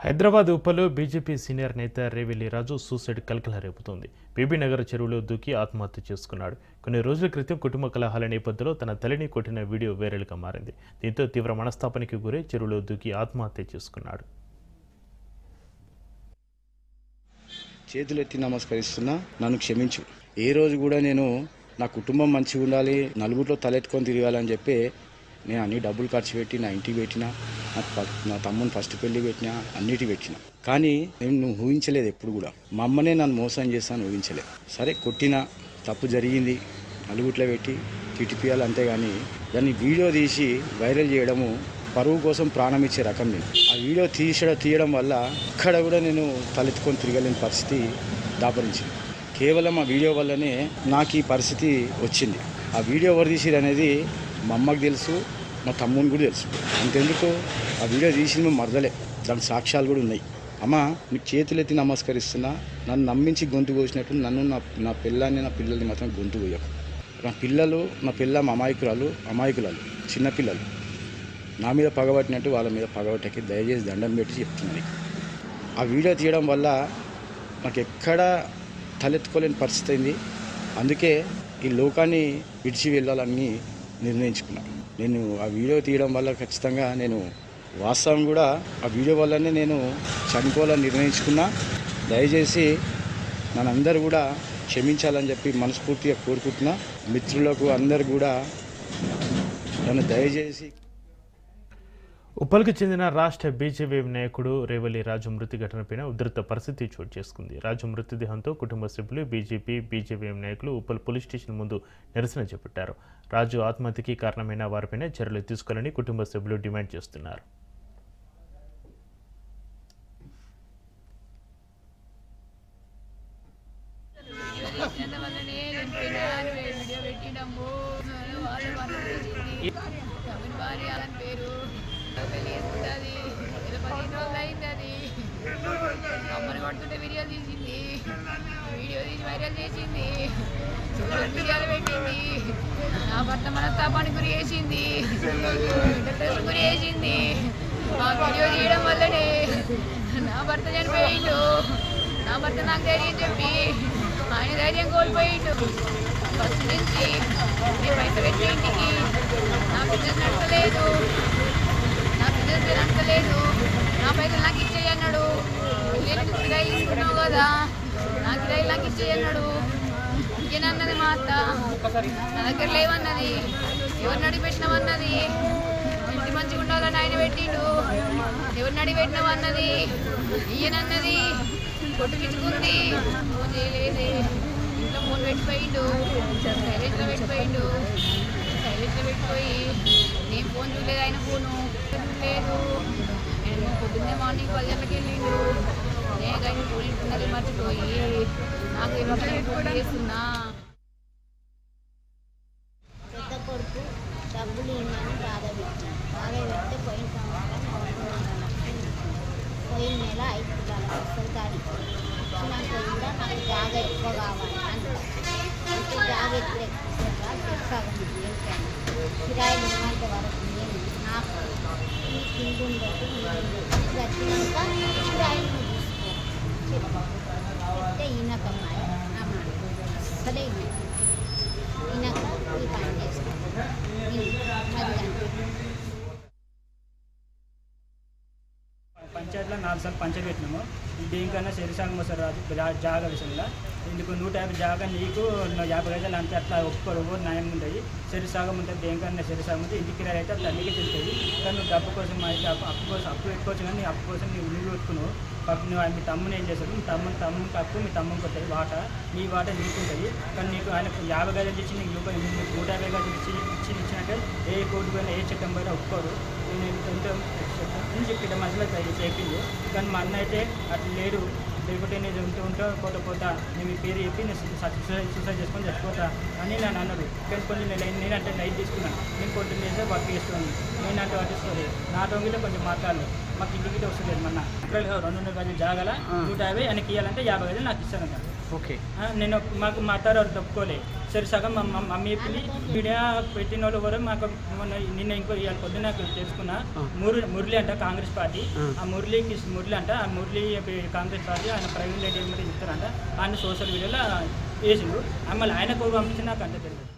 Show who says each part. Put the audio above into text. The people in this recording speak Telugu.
Speaker 1: హైదరాబాద్ ఉప్పలో బీజేపీ సీనియర్ నేత రేవెల్లి రాజు సూసైడ్ కలకల రేపుతోంది. బీబీ నగర్ చెరువులో దూకి ఆత్మహత్య చేసుకున్నాడు. కొన్ని రోజుల క్రితం కుటుంబ కలహాల నేపథ్యంలో తన తల్లిని కొట్టిన వీడియో వైరల్గా మారింది. దీంతో తీవ్ర మనస్తాపానికి గురై చెరువులో దూకి ఆత్మహత్య చేసుకున్నాడు.
Speaker 2: చేతులెత్తి నమస్కరిస్తున్నా నన్ను క్షమించు. ఏ రోజు కూడా నేను నా కుటుంబం మంచిగా ఉండాలి నలుగురిలో తలెత్తుకొని తిరగాలని చెప్పి నేను అన్ని డబ్బులు ఖర్చు పెట్టి నా ఇంటికి పెట్టిన నా నా తమ్ముని ఫస్ట్ పెళ్ళి పెట్టిన అన్నిటి పెట్టిన. కానీ నేను నువ్వు ఊహించలేదు ఎప్పుడు కూడా. మా అమ్మనే నన్ను మోసం చేస్తాను ఊహించలేదు సరే కొట్టిన తప్పు జరిగింది నలుగుట్లో పెట్టి తిట్టిపియాలి అంతేగాని దాన్ని వీడియో తీసి వైరల్ చేయడము పరువు కోసం ప్రాణం ఇచ్చే రకం నేను. ఆ వీడియో తీసడం తీయడం వల్ల అక్కడ కూడా నేను తలెత్తుకొని తిరగలేని పరిస్థితి దాపరించింది. కేవలం ఆ వీడియో వల్లనే నాకు ఈ పరిస్థితి వచ్చింది. ఆ వీడియో ఎవరు తీసిరు అనేది మా అమ్మకు తెలుసు మా తమ్ముని కూడా తెలుసు. అంతెందుకు ఆ వీడియో తీసిన మేము మరదలే. దాని సాక్ష్యాలు కూడా ఉన్నాయి. అమ్మ నీకు చేతులెత్తి నమస్కరిస్తున్నా నన్ను నమ్మించి గొంతు కోసినట్టు నన్ను నా నా పిల్లాన్ని నా పిల్లల్ని మాత్రం గొంతు కోయకు నా పిల్లలు నా పిల్ల అమాయకురాలు అమాయకురాలు చిన్నపిల్లలు నా మీద పగబట్టినట్టు వాళ్ళ మీద పగబట్టకి దయచేసి దండం పెట్టి చెప్తుంది ఆ వీడియో తీయడం వల్ల నాకు ఎక్కడ తలెత్తుకోలేని పరిస్థితి అయింది. అందుకే ఈ లోకాన్ని విడిచి వెళ్ళాలని నిర్ణయించుకున్నాను నేను ఆ వీడియో తీయడం వల్ల ఖచ్చితంగా నేను వాస్తవం కూడా ఆ వీడియో వల్లనే నేను చనిపోవాలని నిర్ణయించుకున్నా. దయచేసి మనందరూ కూడా క్షమించాలని చెప్పి మనస్ఫూర్తిగా కోరుకుంటున్నా. మిత్రులకు అందరు కూడా నన్ను దయచేసి
Speaker 1: ఉప్పల్కి చెందిన రాష్ట్ర బీజేపీ నాయకుడు రేవల్లి రాజు మృతి ఘటనపైన ఉధృత పరిస్థితి చోటు చేసుకుంది. రాజు మృతదేహంతో కుటుంబ సభ్యులు బీజేపీ బీజేపీ నాయకులు ఉప్పల్ పోలీస్ స్టేషన్ ముందు నిరసన చేపట్టారు. రాజు ఆత్మహత్యకి కారణమైన వారిపైన చర్యలు తీసుకోవాలని కుటుంబ సభ్యులు డిమాండ్ చేస్తున్నారు.
Speaker 3: పేరు పెళ్ళి చేసుకుంటుంది పదిహేను రోజులు అయింది అది అమ్మని కొడుతుంటే వీడియో తీసింది వీడియో తీసి వైరల్ చేసింది సోషల్ మీడియాలో పెట్టింది నా భర్త మనస్తాపానికి గురి చేసింది గురి చేసింది వీడియో తీయడం వల్లనే నా భర్త చనిపోయిండు నా భర్త నాకు ధైర్యం చెప్పి ఆయన ధైర్యం కోల్పోయిండు. ఫస్ట్ నుంచి నేను బయట పెట్టి ఇంటికి. నా బిజినెస్ నడపలేదు. నా బిజినెస్ నా పైసలు నాకు ఇచ్చేయి అన్నాడు. నేను కిరాయి తీసుకున్నావు కదా? నా కిరాయి నాకు ఇచ్చేయి అన్నాడు. ఇయ్యనన్నది మా అత్త. నా దగ్గర లేవన్నది. ఎవరిని అడిగిపెట్టినామన్నది ఇంటి మంచిగా ఉండాలని ఆయన పెట్టిండు. ఎవరిని అడిగిపెట్టినామన్నది ఈయనన్నది. ఇయ్యనన్నది కొట్టుకిచ్చుకుంది ఫోన్ చేయలేదు. ఇంట్లో ఫోన్ పెట్టిపోయిండు. సైలెంట్లో పెట్టిపోయిండు. సైలెంట్లో పెట్టిపోయి నేను ఫోన్ చూడలేదు ఆయన ఫోను. చూడలేదు. నేను పొద్దున్నే మార్నింగ్ పది గంటలకు వెళ్ళిండు. నేను ఆయన ఫోన్ మర్చిపోయి. నాకు ఏమైనా ఫోన్ చేస్తున్నా.
Speaker 4: పెద్ద కొడుకు డబ్బులు ఇమ్మని బాధ పెట్టిన బాధ పెడితే పోయిన సంవత్సరం పోయిన నెల ఐదు తులాల వస్తుంది కూడా నాకు జాగా ఎక్కువ కావాలి అంటే జాగ ఎక్కువ ఎక్కువ సగం किराए निकाल दोबारा दिए आप हिंदू का किराए इना कमाए आमा सदैव इना का कोई कांड
Speaker 5: है నాలుగు పంచబెట్టినాము. పెట్టినాము దీనికన్నా శరీసాంగం వస్తారు రాజు జాగా విషయంలో ఇందుకు నూట యాభై జాగా నీకు యాభై గజాలు అంతే అట్లా ఒప్పుకోరు ఎవరు న్యాయం ఉంటుంది శరీసాగం ఉంటుంది దేనికన్నా శరీసాగం ఉంటుంది ఇంటికి కిరాయి అయితే అట్లా తల్లికి తెలుస్తుంది కానీ నువ్వు డబ్బు కోసం అయితే అప్పు కోసం అప్పు పెట్టుకోవచ్చు కానీ నీ అప్పు కోసం నువ్వు నువ్వు పెట్టుకున్నావు పాపం నువ్వు మీ తమ్ముని ఏం చేస్తాడు మీ తమ్ముని తమ్మునికి అప్పు మీ తమ్మునికి వస్తుంది వాట నీ వాట నీకు ఉంటుంది. కానీ నీకు ఆయన యాభై గజాలు ఇచ్చి నీకు నూట యాభై గజలు ఇచ్చి ఇచ్చి ఇచ్చినాక ఏ కోర్టు పోయినా ఏ చట్టం పోయినా ఒప్పుకోరు. నేను ఎంతో అని చెప్పి మధ్యలో చెప్పింది కానీ మా అన్న అయితే అట్లా లేడు లేకపోతే నేను ఉంటూ ఉంటా పోతా పోతా నేను మీ పేరు చెప్పి నేను సూసైడ్ సూసైడ్ చేసుకొని చచ్చిపోతా అని నేను అన్నది కానీ కొన్ని నేను నేనంటే లైట్ తీసుకున్నాను నేను పొద్దున్న చేస్తే వర్క్ చేస్తున్నాను నేనంటే పట్టించుకోలేదు నా దొంగలో కొంచెం మాట్లాడలేదు మాకు ఇంటికి వస్తలేదు మన రెండు వందల గజలు జాగల నూట యాభై ఆయనకి ఇవ్వాలంటే యాభై గజలు నాకు ఇస్తానంట
Speaker 6: ఓకే.
Speaker 5: నేను మాకు మా అత్తారు తప్పుకోలే. సరే సగం మా మమ్మీ పిల్లి మీడియా పెట్టిన వాళ్ళు కూడా మాకు మొన్న నిన్న ఇంకో ఇవాళ పొద్దున్న నాకు తెలుసుకున్న. మురళి మురళి అంట కాంగ్రెస్ పార్టీ. ఆ. మురళికి మురళి అంట ఆ మురళి కాంగ్రెస్ పార్టీ ఆయన ప్రవీణ్ రెడ్డి మీద ఇస్తారంట ఆయన సోషల్ మీడియాలో వేసిండు. మళ్ళీ ఆయన కోరు పంపించి నాకు అంత తెలియదు.